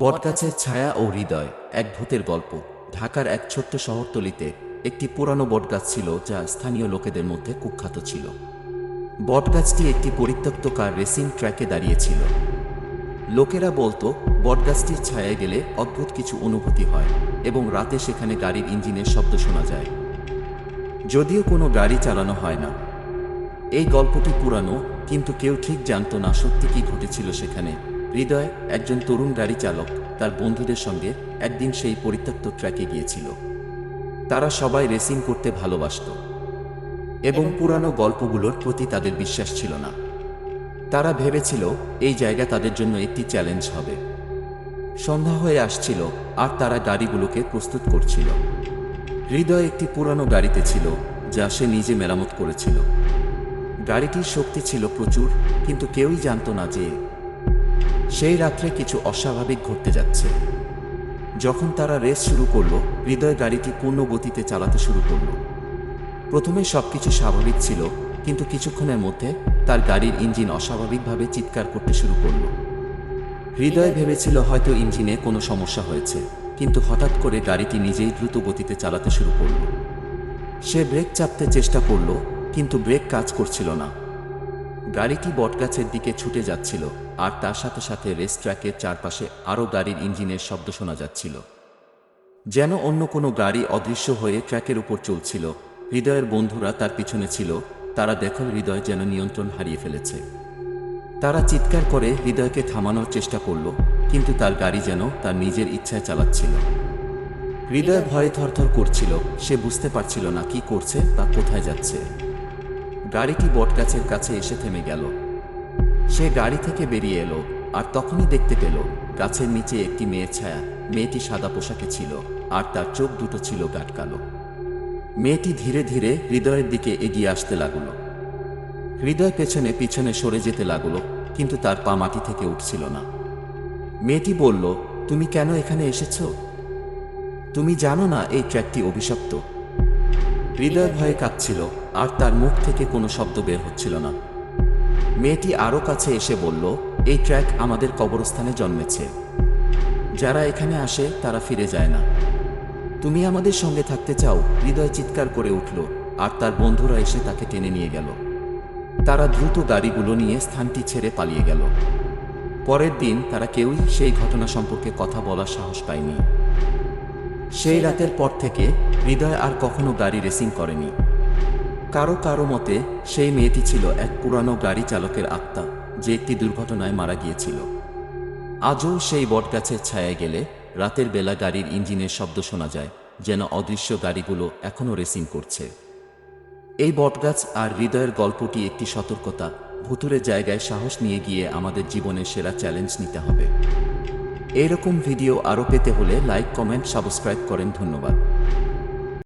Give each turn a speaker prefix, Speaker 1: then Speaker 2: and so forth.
Speaker 1: বটগাছের ছায়া ও হৃদয়, এক ভূতের গল্প। ঢাকার এক ছোট্ট শহরতলিতে একটি পুরানো বটগাছ ছিল যা স্থানীয় লোকেদের মধ্যে কুখ্যাত ছিল। বটগাছটি একটি পরিত্যক্ত কার রেসিং ট্র্যাকে দাঁড়িয়েছিল। লোকেরা বলতো, বটগাছটির ছায়ায় গেলে অদ্ভুত কিছু অনুভূতি হয় এবং রাতে সেখানে গাড়ির ইঞ্জিনের শব্দ শোনা যায়। যদিও কোনো গাড়ি চালানো হয় না। এই গল্পটি পুরানো, কিন্তু কেউ ঠিক জানতো না সত্যি কি ঘটেছিল সেখানে। হৃদয় একজন তরুণ গাড়ি চালক, তার বন্ধুদের সঙ্গে একদিন সেই পরিত্যক্ত ট্র্যাকে গিয়েছিল। তারা সবাই রেসিং করতে ভালোবাসত এবং পুরানো গল্পগুলোর প্রতি তাদের বিশ্বাস ছিল না। তারা ভেবেছিল, এই জায়গা তাদের জন্য একটি চ্যালেঞ্জ হবে। সন্ধ্যা হয়ে আসছিল আর তারা গাড়িগুলোকে প্রস্তুত করছিল। হৃদয় একটি পুরানো গাড়িতে ছিল, যা সে নিজে মেরামত করেছিল। গাড়িটির শক্তি ছিল প্রচুর, কিন্তু কেউই জানত না যে সেই রাত্রে কিছু অস্বাভাবিক ঘটতে যাচ্ছে। যখন তারা রেস শুরু করল, হৃদয় গাড়িটি পূর্ণ গতিতে চালাতে শুরু করল। প্রথমে সবকিছু স্বাভাবিক ছিল, কিন্তু কিছুক্ষণের মধ্যে তার গাড়ির ইঞ্জিন অস্বাভাবিকভাবে চিৎকার করতে শুরু করল। হৃদয় ভেবেছিল হয়তো ইঞ্জিনে কোনো সমস্যা হয়েছে, কিন্তু হঠাৎ করে গাড়িটি নিজেই দ্রুত গতিতে চালাতে শুরু করল। সে ব্রেক চাপতে চেষ্টা করল, কিন্তু ব্রেক কাজ করছিল না। গাড়িটি বটগাছের দিকে ছুটে যাচ্ছিল, আর তার সাথে সাথে রেস ট্র্যাকের চারপাশে আরও গাড়ির ইঞ্জিনের শব্দ শোনা যাচ্ছিল। যেন অন্য কোনো গাড়ি অদৃশ্য হয়ে ট্র্যাকের উপর চলছিল, হৃদয়ের বন্ধুরা তার পিছনে ছিল, তারা দেখল হৃদয় যেন নিয়ন্ত্রণ হারিয়ে ফেলেছে। তারা চিৎকার করে হৃদয়কে থামানোর চেষ্টা করল, কিন্তু তার গাড়ি যেন তার নিজের ইচ্ছায় চালাচ্ছিল। হৃদয় ভয়ে থরথর করছিল, সে বুঝতে পারছিল না কি করছে বা কোথায় যাচ্ছে। গাড়িটি বটগাছের কাছে এসে থেমে গেল। সে গাড়ি থেকে বেরিয়ে এলো আর তখনই দেখতে পেল গাছের নিচে একটি মেয়ের ছায়া। মেয়েটি সাদা পোশাকে ছিল আর তার চোখ দুটো ছিল গাটকালো মেয়েটি ধীরে ধীরে হৃদয়ের দিকে এগিয়ে আসতে লাগল। হৃদয় পেছনে পিছনে সরে যেতে লাগল, কিন্তু তার পা মাটি থেকে উঠছিল না। মেয়েটি বলল, তুমি কেন এখানে এসেছ? তুমি জানো না, এই ট্র্যাকটি অভিশপ্ত। হৃদয় ভয়ে কাঁদছিল আর তার মুখ থেকে কোনো শব্দ বের হচ্ছিল না। মেয়েটি আরও কাছে এসে বলল, এই ট্র্যাক আমাদের কবরস্থানে জন্মেছে। যারা এখানে আসে, তারা ফিরে যায় না। তুমি আমাদের সঙ্গে থাকতে চাও। হৃদয় চিৎকার করে উঠল, আর তার বন্ধুরা এসে তাকে টেনে নিয়ে গেল। তারা দ্রুত গাড়িগুলো নিয়ে স্থানটি ছেড়ে পালিয়ে গেল। পরের দিন তারা কেউই সেই ঘটনা সম্পর্কে কথা বলার সাহস পায়নি। সেই রাতের পর থেকে হৃদয় আর কখনো গাড়ি রেসিং করেনি। কারও কারও মতে, সেই মেয়েটি ছিল এক পুরানো গাড়ি চালকের আত্মা, যে একটি দুর্ঘটনায় মারা গিয়েছিল। আজও সেই বটগাছের ছায়া গেলে রাতের বেলা গাড়ির ইঞ্জিনের শব্দ শোনা যায়, যেন অদৃশ্য গাড়িগুলো এখনও রেসিং করছে। এই বটগাছ আর হৃদয়ের গল্পটি একটি সতর্কতা ভুতুরে জায়গায় সাহস নিয়ে গিয়ে আমাদের জীবনের সেরা চ্যালেঞ্জ নিতে হবে। এরকম ভিডিও আরও পেতে হলে লাইক, কমেন্ট, সাবস্ক্রাইব করেন ধন্যবাদ।